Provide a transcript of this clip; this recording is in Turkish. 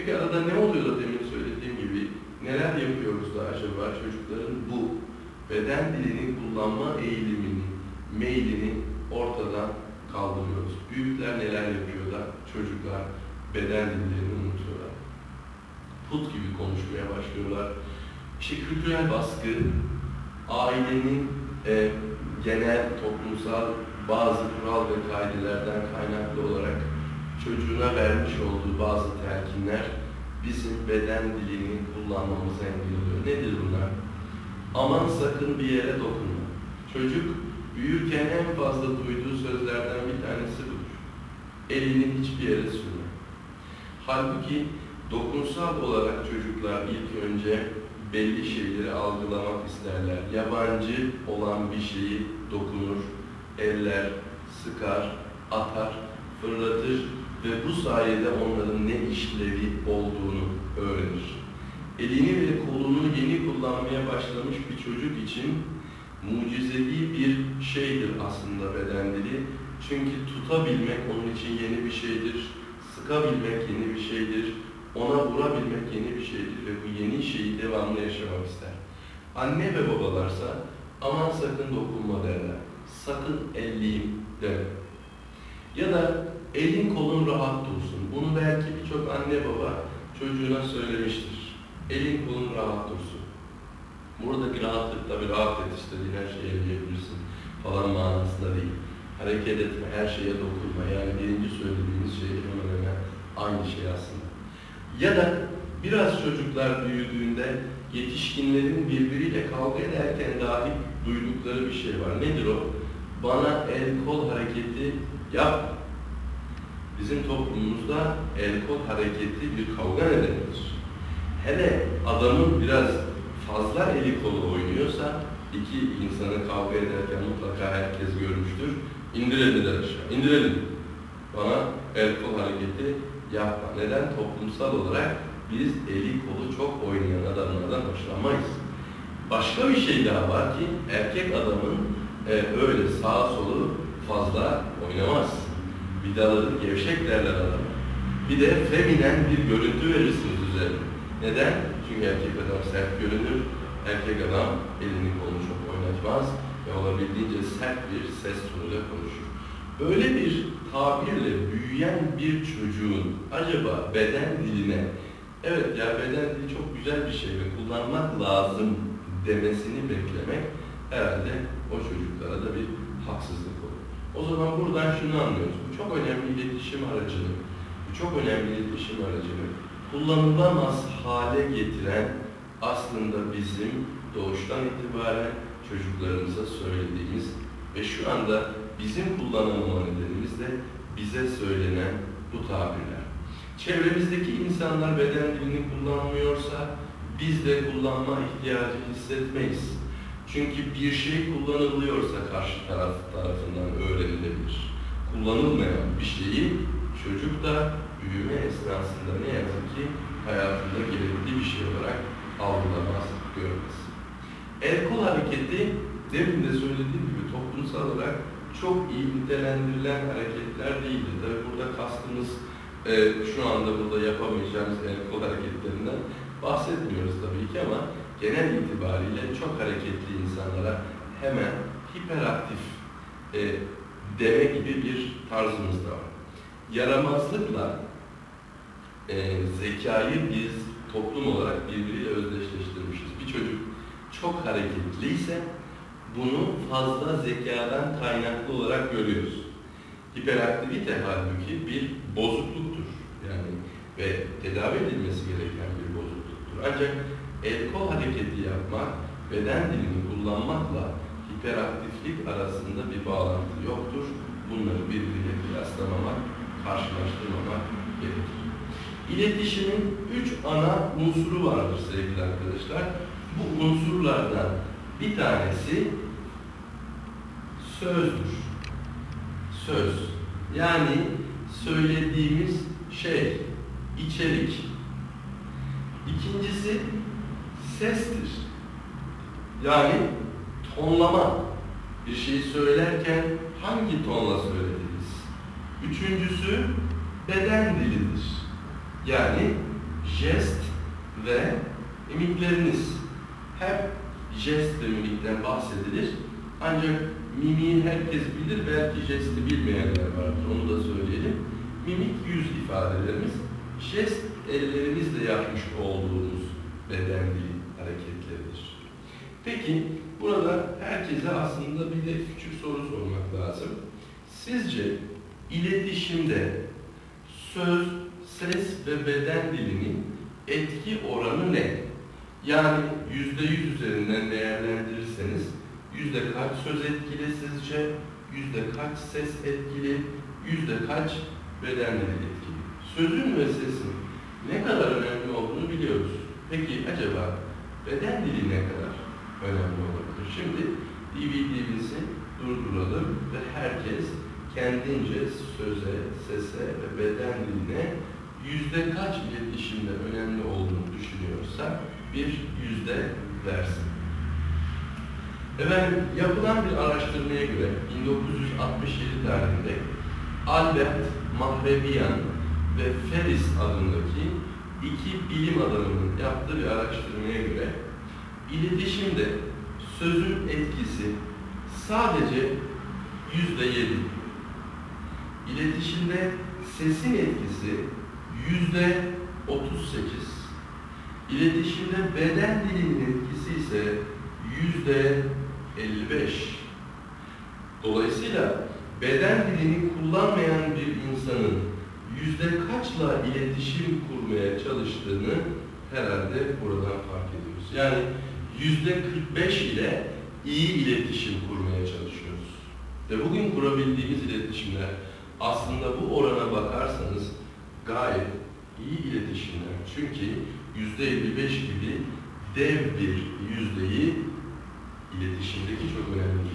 Peki arada ne oluyor da demin söylediğim gibi neler yapıyoruz da acaba çocukların bu beden dilini kullanma eğilimini, meylini ortadan kaldırıyoruz. Büyükler neler yapıyor da çocuklar beden dillerini unutuyorlar. Put gibi konuşmaya başlıyorlar. İşte kültürel baskı, ailenin e, genel toplumsal bazı kural ve kaidelerden kaynaklı çocuğuna vermiş olduğu bazı telkinler bizim beden dilini kullanmamıza engel oluyor. Nedir bunlar? Aman sakın bir yere dokunma. Çocuk büyürken en fazla duyduğu sözlerden bir tanesi budur. Elini hiçbir yere sürme. Halbuki dokunsal olarak çocuklar ilk önce belli şeyleri algılamak isterler. Yabancı olan bir şeyi dokunur, eller, sıkar, atar, fırlatır ve bu sayede onların ne işlevi olduğunu öğrenir. Elini ve kolunu yeni kullanmaya başlamış bir çocuk için mucizevi bir şeydir aslında beden. Çünkü tutabilmek onun için yeni bir şeydir, sıkabilmek yeni bir şeydir, ona vurabilmek yeni bir şeydir ve bu yeni şeyi devamlı yaşamak ister. Anne ve babalarsa aman sakın dokunma derler. Sakın elleyim der. Ya da elin kolun rahat dursun. Bunu belki birçok anne baba çocuğuna söylemiştir. Elin kolun rahat dursun. Buradaki rahatlık tabi rahat et istediğin her şeyi elleyebilirsin falan manasında değil. Hareket etme, her şeye dokunma. Yani birinci söylediğimiz şey hemen hemen aynı şey aslında. Ya da biraz çocuklar büyüdüğünde yetişkinlerin birbiriyle kavga ederken dahi duydukları bir şey var. Nedir o? Bana el kol hareketi yap. Bizim toplumumuzda el kol hareketi bir kavga nedenidir. Hele adamın biraz fazla eli kolu oynuyorsa iki insanı kavga ederken mutlaka herkes görmüştür. İndirelim der aşağı. İndirelim. Bana el kol hareketi yapma. Neden? Toplumsal olarak biz eli kolu çok oynayan adamlardan hoşlanmayız. Başka bir şey daha var ki erkek adamın e, öyle sağa solu fazla oynamaz. Vidaları gevşek derler adama. Bir de feminen bir görüntü verirsiniz üzerine. Neden? Çünkü erkek adam sert görünür. Erkek adam elini kolunu çok oynatmaz ve olabildiğince sert bir ses tonuyla konuşur. Böyle bir tabirle büyüyen bir çocuğun acaba beden diline evet ya beden dili çok güzel bir şey ve kullanmak lazım demesini beklemek herhalde o çocuklara da bir haksızlık. O zaman buradan şunu anlıyoruz. Bu çok önemli iletişim aracını, bu çok önemli iletişim aracını kullanılamaz hale getiren aslında bizim doğuştan itibaren çocuklarımıza söylediğimiz ve şu anda bizim kullanamama nedenimiz de bize söylenen bu tabirler. Çevremizdeki insanlar beden dilini kullanmıyorsa biz de kullanma ihtiyacı hissetmeyiz. Çünkü bir şey kullanılıyorsa karşı taraf tarafından öğrenilebilir. Kullanılmayan bir şeyi çocuk da büyüme esnasında ne yazık ki hayatında gerekli bir şey olarak algılamaz, görmez. El kol hareketi demin de söylediğim gibi toplumsal olarak çok iyi nitelendirilen hareketler değildir. Tabi burada kastımız e, şu anda burada yapamayacağımız el kol hareketlerinden bahsetmiyoruz tabii ki ama genel itibariyle çok hareketli insanlara hemen hiperaktif e, deme gibi bir tarzımız da var. Yaramazlıkla e, zekayı biz toplum olarak birbiriyle özdeşleştirmişiz. Bir çocuk çok hareketliyse bunu fazla zekadan kaynaklı olarak görüyoruz. Hiperaktivite halbuki bir bozukluktur. Yani ve tedavi edilmesi gereken bir bozukluktur. Ancak el kol hareketi yapmak, beden dilini kullanmakla hiperaktiflik arasında bir bağlantı yoktur. Bunları birbiriyle kıyaslamamak, karşılaştırmamak gerekir. İletişimin üç ana unsuru vardır sevgili arkadaşlar. Bu unsurlardan bir tanesi sözdür. Söz. Yani söylediğimiz şey, içerik. İkincisi sestir. Yani tonlama. Bir şeyi söylerken hangi tonla söylediniz? Üçüncüsü beden dilidir. Yani jest ve mimikleriniz. Hep jest ve mimikten bahsedilir. Ancak mimiği herkes bilir, belki jesti bilmeyenler vardır, onu da söyleyelim. Mimik yüz ifadelerimiz, jest ellerimizle yapmış olduğumuz beden dili hareketleridir. Peki, burada herkese aslında bir de küçük soru sormak lazım. Sizce iletişimde söz, ses ve beden dilinin etki oranı ne? Yani yüzde yüz üzerinden değerlendirirseniz yüzde kaç söz etkili sizce, yüzde kaç ses etkili, yüzde kaç beden dili etkili? Sözün ve sesin ne kadar önemli olduğunu biliyoruz. Peki acaba beden dili ne kadar önemli olabilir? Şimdi DVD'mizi durduralım ve herkes kendince söze, sese ve beden diline yüzde kaç iletişimde önemli olduğunu düşünüyorsa bir yüzde versin. Efendim yapılan bir araştırmaya göre 1967 tarihinde Albert Mahrebian ve Ferris adındaki iki bilim adamının yaptığı bir araştırmaya göre iletişimde sözün etkisi sadece yüzde yedi. İletişimde sesin etkisi yüzde otuz sekiz. İletişimde beden dilinin etkisi ise yüzde 55. Dolayısıyla beden dilini kullanmayan bir insanın yüzde kaçla iletişim kurmaya çalıştığını herhalde buradan fark ediyoruz. Yani yüzde 45 ile iyi iletişim kurmaya çalışıyoruz. Ve bugün kurabildiğimiz iletişimler aslında bu orana bakarsanız gayet iyi iletişimler. Çünkü yüzde 55 gibi dev bir yüzdeyi iletişimdeki çok önemli